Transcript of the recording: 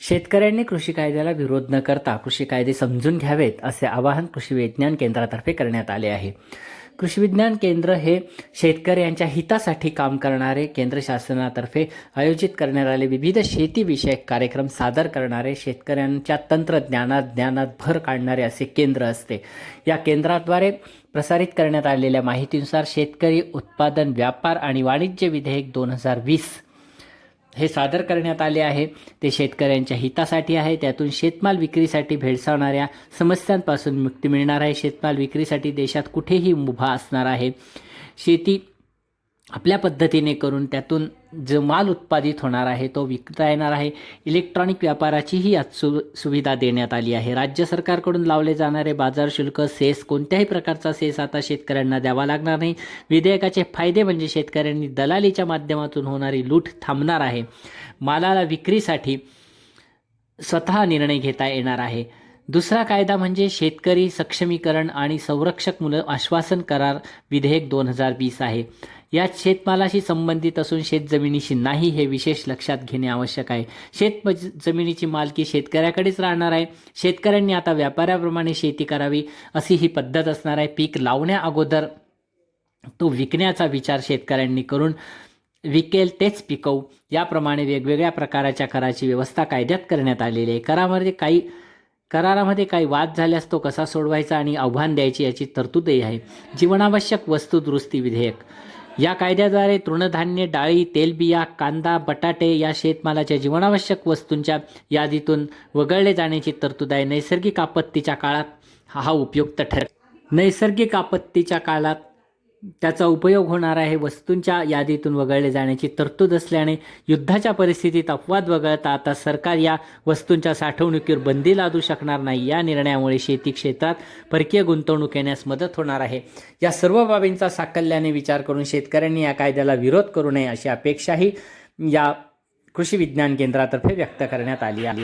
शेतकऱ्यांनी कृषी कायद्याला विरोध न करता कृषी कायदे समजून घ्यावेत असे आवाहन कृषी विज्ञान केंद्रातर्फे करण्यात आले आहे. कृषी विज्ञान केंद्र हे शेतकऱ्यांच्या हितासाठी काम करणारे केंद्र शासनातर्फे आयोजित करण्यात आले विविध शेतीविषयक कार्यक्रम सादर करणारे शेतकऱ्यांच्या तंत्रज्ञानात ज्ञानात भर काढणारे असे केंद्र असते. या केंद्राद्वारे प्रसारित करण्यात आलेल्या माहितीनुसार शेतकरी उत्पादन व्यापार आणि वाणिज्य विधेयक दोन हजार वीस हे सादर करण्यात आले आहे. ते शेतकऱ्यांच्या हितासाठी आहे. त्यातून शेतमाल विक्रीसाठी भेडसावणाऱ्या समस्यांपासून मुक्ती मिळणार आहे. शेतमाल विक्रीसाठी देशात कुठेही मुभा असणार आहे. शेती आपल्या पद्धतीने करून त्यातून जो माल उत्पादित होणार आहे तो विकता येणार आहे. इलेक्ट्रॉनिक व्यापाराचीही आज सु सुविधा देण्यात आली आहे. राज्य सरकारकडून लावले जाणारे बाजार शुल्क सेस कोणत्याही प्रकारचा सेस आता शेतकऱ्यांना द्यावा लागणार नाही. विधेयकाचे फायदे म्हणजे शेतकऱ्यांनी दलालीच्या माध्यमातून होणारी लूट थांबणार आहे. मालाला विक्रीसाठी स्वतः निर्णय घेता येणार आहे. दुसरा कायदा म्हणजे शेतकरी सक्षमीकरण आणि संरक्षक मुलं आश्वासन करार विधेयक दोन हजार वीस आहे. यात शेतमालाशी संबंधित असून शेतजमिनीशी नाही हे विशेष लक्षात घेणे आवश्यक आहे. शेत जमिनीची मालकी शेतकऱ्याकडेच राहणार आहे. शेतकऱ्यांनी आता व्यापाऱ्याप्रमाणे शेती करावी अशी ही पद्धत असणार आहे. पीक लावण्या अगोदर तो विकण्याचा विचार शेतकऱ्यांनी करून विकेल तेच पिकवू. याप्रमाणे वेगवेगळ्या प्रकाराच्या कराची व्यवस्था कायद्यात करण्यात आलेली आहे. करामध्ये काही करारामध्ये काही वाद झाल्यास तो कसा सोडवायचा आणि आव्हान द्यायची याची तरतूदही आहे. जीवनावश्यक वस्तू दुरुस्ती विधेयक. या कायद्याद्वारे तृणधान्य डाळी तेलबिया कांदा बटाटे या शेतमालाच्या जीवनावश्यक वस्तूंच्या यादीतून वगळले जाण्याची तरतूद आहे. नैसर्गिक आपत्तीच्या काळात हा उपयुक्त ठर नैसर्गिक आपत्तीच्या काळात त्याचा उपयोग होणार आहे वस्तूंच्या यादीतून वगळले जाण्याची तरतूद असल्याने युद्धाच्या परिस्थितीत अपवाद वगळता आता सरकार या वस्तूंच्या साठवणुकीवर बंदी लादू शकणार नाही. या निर्णयामुळे शेती क्षेत्रात परकीय गुंतवणूक येण्यास मदत होणार आहे. या सर्व बाबींचा साकल्याने विचार करून शेतकऱ्यांनी या कायद्याला विरोध करू नये अशी अपेक्षाही या कृषी विज्ञान केंद्रातर्फे व्यक्त करण्यात आली आहे.